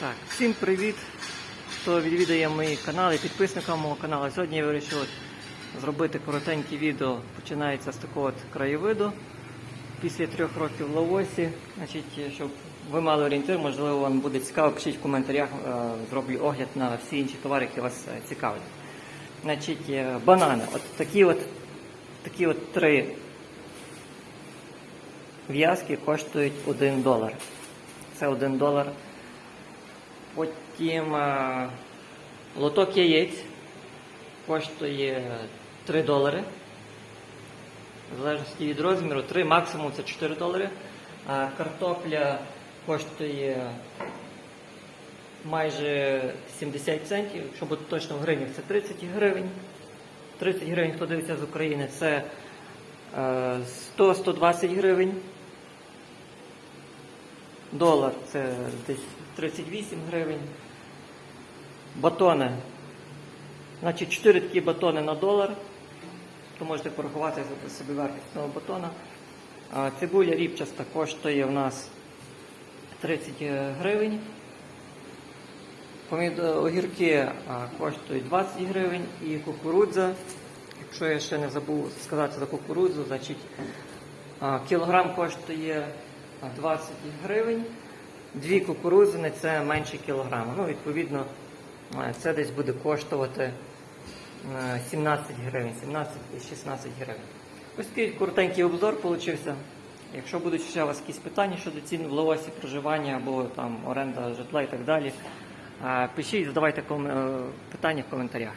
Так, всім привіт, хто відвідає мої канали, підписникам мого каналу. Сьогодні я вирішив зробити коротеньке відео. Починається з такого от краєвиду. Після трьох років в Лавосі. Значить, щоб ви мали орієнтир, можливо, вам буде цікаво, пишіть в коментарях, е, зроблю огляд на всі інші товари, які вас е, цікавлять. Значить, е, банани. От такі от, такі от три в'язки коштують 1 долар. Це 1 долар. Потім е, лоток яєць коштує 3 долари. В залежності від розміру, 3, максимум це 4 долари. Картопля коштує майже 70 центів. Якщо бути точно в гривнях, це 30 гривень. 30 гривень, хто дивиться з України, це е, 100-120 гривень. Долар це десь 38 гривень. Батони. Значить, 4 такі батони на долар. То можете порахувати собі вартість цього батона. А цибуля ріпчаста коштує в нас 30 гривень. Помідо- Огірки коштують 20 гривень і кукурудза. Якщо я ще не забув сказати за кукурудзу, значить кілограм коштує 20 гривень. Дві кукурудзини це менше кілограма. Ну, відповідно, це десь буде коштувати е, 17 гривень, 17-16 гривень. Ось такий коротенький обзор получився. Якщо будуть ще у вас якісь питання щодо цін в Лаосі проживання або там оренда житла і так далі, пишіть, задавайте е, питання в коментарях.